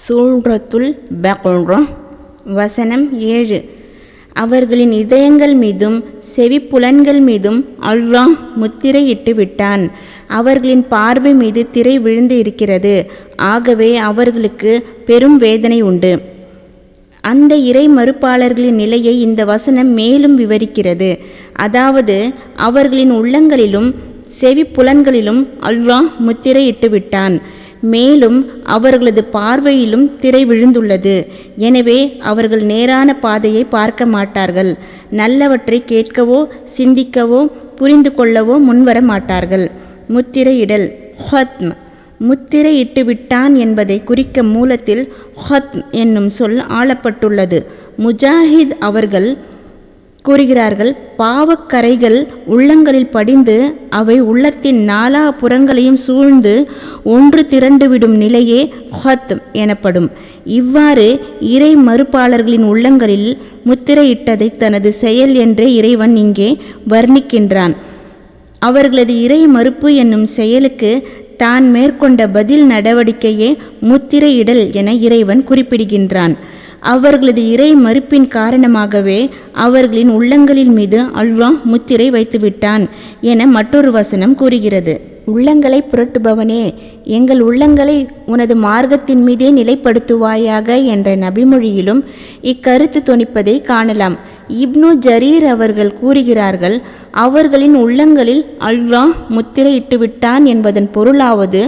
சூழ்ரத்துல் பக்ர வசனம் ஏழு. அவர்களின் இதயங்கள் மீதும் செவிப்புலன்கள் மீதும் அல்லாஹ் முத்திரையிட்டு விட்டான். அவர்களின் பார்வை மீது திரை விழுந்து இருக்கிறது. ஆகவே அவர்களுக்கு பெரும் வேதனை உண்டு. அந்த இறை மறுப்பாளர்களின் நிலையை இந்த வசனம் மேலும் விவரிக்கிறது. அதாவது அவர்களின் உள்ளங்களிலும் செவி புலன்களிலும் அல்வாஹ் முத்திரையிட்டு விட்டான். மேலும் அவர்களது பார்வையிலும் திரை விழுந்துள்ளது. எனவே அவர்கள் நேரான பாதையை பார்க்க மாட்டார்கள். நல்லவற்றை கேட்கவோ சிந்திக்கவோ புரிந்து கொள்ளவோ முன்வர மாட்டார்கள். முத்திரையிடல் ஹத்ம். முத்திரையிட்டு விட்டான் என்பதை குறிக்க மூலத்தில் ஹத் என்னும் சொல் ஆளப்பட்டுள்ளது. முஜாஹித் அவர்கள் கூறுகிறார்கள் பாவக்கரைகள் உள்ளங்களில் படிந்து அவை உள்ளத்தின் நாலா புறங்களையும் சூழ்ந்து ஒன்று திரண்டுவிடும் நிலையே ஹத் எனப்படும். இவ்வாறு இறை மறுப்பாளர்களின் உள்ளங்களில் முத்திரையிட்டதை தனது செயல் என்றே இறைவன் இங்கே வர்ணிக்கின்றான். அவர்களது இறை மறுப்பு என்னும் செயலுக்கு தான் மேற்கொண்ட பதில் நடவடிக்கையே முத்திரையிடல் என இறைவன் குறிப்பிடுகின்றான். அவர்களது இறை மறுப்பின் காரணமாகவே அவர்களின் உள்ளங்களின் மீது அல்வாஹ் முத்திரை வைத்துவிட்டான் என மற்றொரு வசனம் கூறுகிறது. உள்ளங்களை புரட்டுபவனே எங்கள் உள்ளங்களை உனது மார்க்கத்தின் மீதே நிலைப்படுத்துவாயாக என்ற நபிமொழியிலும் இக்கருத்து துணிப்பதை காணலாம். இப்னு ஜரீர் அவர்கள் கூறுகிறார்கள் அவர்களின் உள்ளங்களில் அல்வாஹ் முத்திரையிட்டு விட்டான் என்பதன் பொருளாவது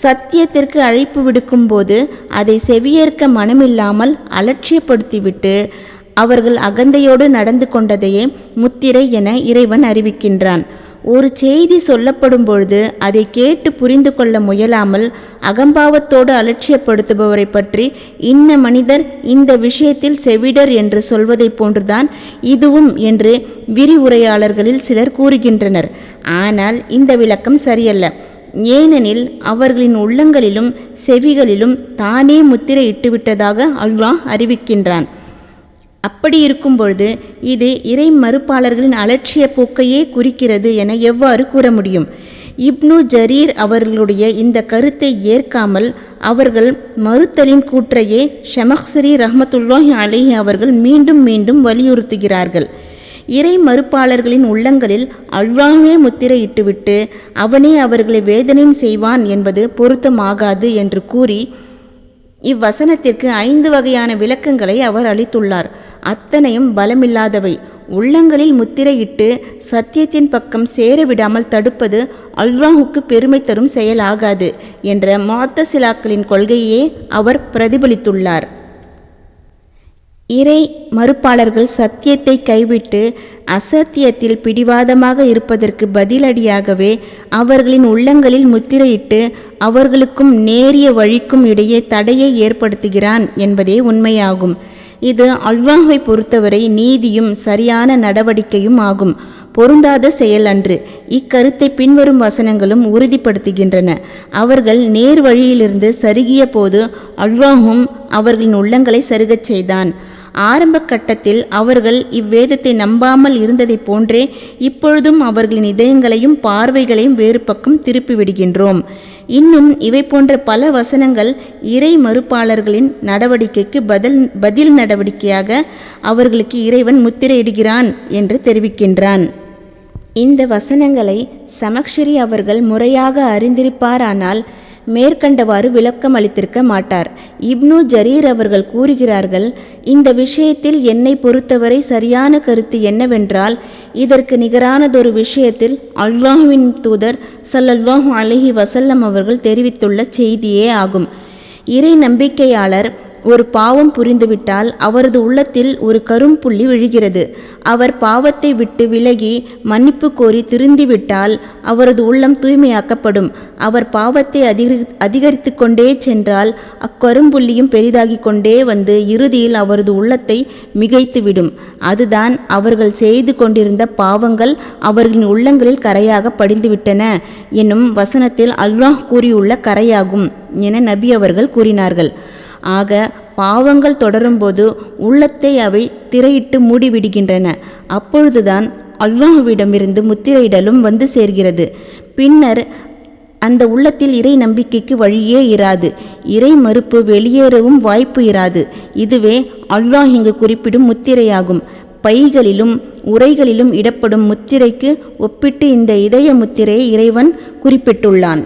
சத்தியத்திற்கு அழைப்பு விடுக்கும்போது அதை செவியேற்க மனமில்லாமல் அலட்சியப்படுத்திவிட்டு அவர்கள் அகந்தையோடு நடந்து கொண்டதையே முத்திரை என இறைவன் அறிவிக்கின்றான். ஒரு செய்தி சொல்லப்படும் பொழுது அதை கேட்டு புரிந்து கொள்ள முயலாமல் அகம்பாவத்தோடு அலட்சியப்படுத்துபவரை பற்றி இன்ன மனிதர் இந்த விஷயத்தில் செவிடர் என்று சொல்வதைப் போன்றுதான் இதுவும் என்று விரிவுரையாளர்களில் சிலர் கூறுகின்றனர். ஆனால் இந்த விளக்கம் சரியல்ல. ஏனெனில் அவர்களின் உள்ளங்களிலும் செவிகளிலும் தானே முத்திரை இட்டுவிட்டதாக அல்வாஹ் அறிவிக்கின்றான். அப்படி இருக்கும்பொழுது இது இறை மறுப்பாளர்களின் அலட்சிய போக்கையே குறிக்கிறது என எவ்வாறு கூற முடியும்? இப்னு ஜரீர் அவர்களுடைய இந்த கருத்தை ஏற்காமல் அவர்கள் மறுத்தலின் கூற்றையே ஷமஹ்சரி ரஹமத்துல்லாஹி அலிஹி அவர்கள் மீண்டும் மீண்டும் வலியுறுத்துகிறார்கள். இறை மறுப்பாளர்களின் உள்ளங்களில் அல்வாவே முத்திரையிட்டுவிட்டு அவனே அவர்களை வேதனையும் செய்வான் என்பது பொருத்தமாகாது என்று கூறி இவ்வசனத்திற்கு ஐந்து வகையான விளக்கங்களை அவர் அளித்துள்ளார். அத்தனையும் பலமில்லாதவை. உள்ளங்களில் முத்திரையிட்டு சத்தியத்தின் பக்கம் சேர விடாமல் தடுப்பது அல்வாஹுக்கு பெருமை தரும் செயலாகாது என்ற மார்த்தசிலாக்களின் கொள்கையே அவர் பிரதிபலித்துள்ளார். இறை மறுப்பாளர்கள் சத்தியத்தை கைவிட்டு அசத்தியத்தில் பிடிவாதமாக இருப்பதற்கு பதிலடியாகவே அவர்களின் உள்ளங்களில் முத்திரையிட்டு அவர்களுக்கும் நேரிய வழிக்கும் இடையே தடையை ஏற்படுத்துகிறான் என்பதே உண்மையாகும். இது அல்வாஹை பொறுத்தவரை நீதியும் சரியான நடவடிக்கையும் ஆகும். பொருந்தாத செயல் அன்று. இக்கருத்தை பின்வரும் வசனங்களும் உறுதிப்படுத்துகின்றன. அவர்கள் நேர் வழியிலிருந்து சருகிய போது அல்வாஹும் அவர்களின் உள்ளங்களை சருகச் செய்தான். ஆரம்ப கட்டத்தில் அவர்கள் இவ்வேதத்தை நம்பாமல் இருந்ததைப் போன்றே இப்பொழுதும் அவர்களின் இதயங்களையும் பார்வைகளையும் வேறு பக்கம் திருப்பி விடுகின்றோம். இன்னும் இவை போன்ற பல வசனங்கள் இறை மறுப்பாளர்களின் நடவடிக்கைக்கு பதில் பதில் நடவடிக்கையாக அவர்களுக்கு இறைவன் முத்திரையிடுகிறான் என்று தெரிவிக்கின்றான். இந்த வசனங்களை சமக்ஷரி அவர்கள் முறையாக அறிந்திருப்பாரானால் மேற்கண்டவாறு விளக்கம் அளித்திருக்க மாட்டார். இப்னு ஜரீர் அவர்கள் கூறுகிறார்கள் இந்த விஷயத்தில் என்னை பொறுத்தவரை சரியான கருத்து என்னவென்றால் இதற்கு நிகரானதொரு விஷயத்தில் அல்வாஹுவின் தூதர் சல்லல்லாஹு அலஹி வசல்லம் அவர்கள் தெரிவித்துள்ள செய்தியே ஆகும். இறை நம்பிக்கையாளர் ஒரு பாவம் புரிந்துவிட்டால் அவரது உள்ளத்தில் ஒரு கரும்புள்ளி விழுகிறது. அவர் பாவத்தை விட்டு விலகி மன்னிப்பு கோரி திருந்திவிட்டால் அவரது உள்ளம் தூய்மையாக்கப்படும். அவர் பாவத்தை அதிகரி அதிகரித்து கொண்டே சென்றால் அக்கரும்புள்ளியும் பெரிதாகி கொண்டே வந்து இறுதியில் அவரது உள்ளத்தை மிகைத்துவிடும். அதுதான் அவர்கள் செய்து கொண்டிருந்த பாவங்கள் அவர்களின் உள்ளங்களில் கரையாக படிந்துவிட்டன என்னும் வசனத்தில் அல்வாஹ் கூறியுள்ள கரையாகும் என நபி அவர்கள் கூறினார்கள். ஆக பாவங்கள் தொடரும்போது உள்ளத்தை அவை திரையிட்டு மூடிவிடுகின்றன. அப்பொழுதுதான் அல்லாஹுவிடமிருந்து முத்திரையிடலும் வந்து சேர்கிறது. பின்னர் அந்த உள்ளத்தில் இறை நம்பிக்கைக்கு வழியே இராது. இறை மறுப்பு வெளியேறவும் வாய்ப்பு இராது. இதுவே அல்லாஹ் இங்கு குறிப்பிடும் முத்திரையாகும். பைகளிலும் உரைகளிலும் இடப்படும் முத்திரைக்கு ஒப்பிட்டு இந்த இதய முத்திரையை இறைவன் குறிப்பிட்டுள்ளான்.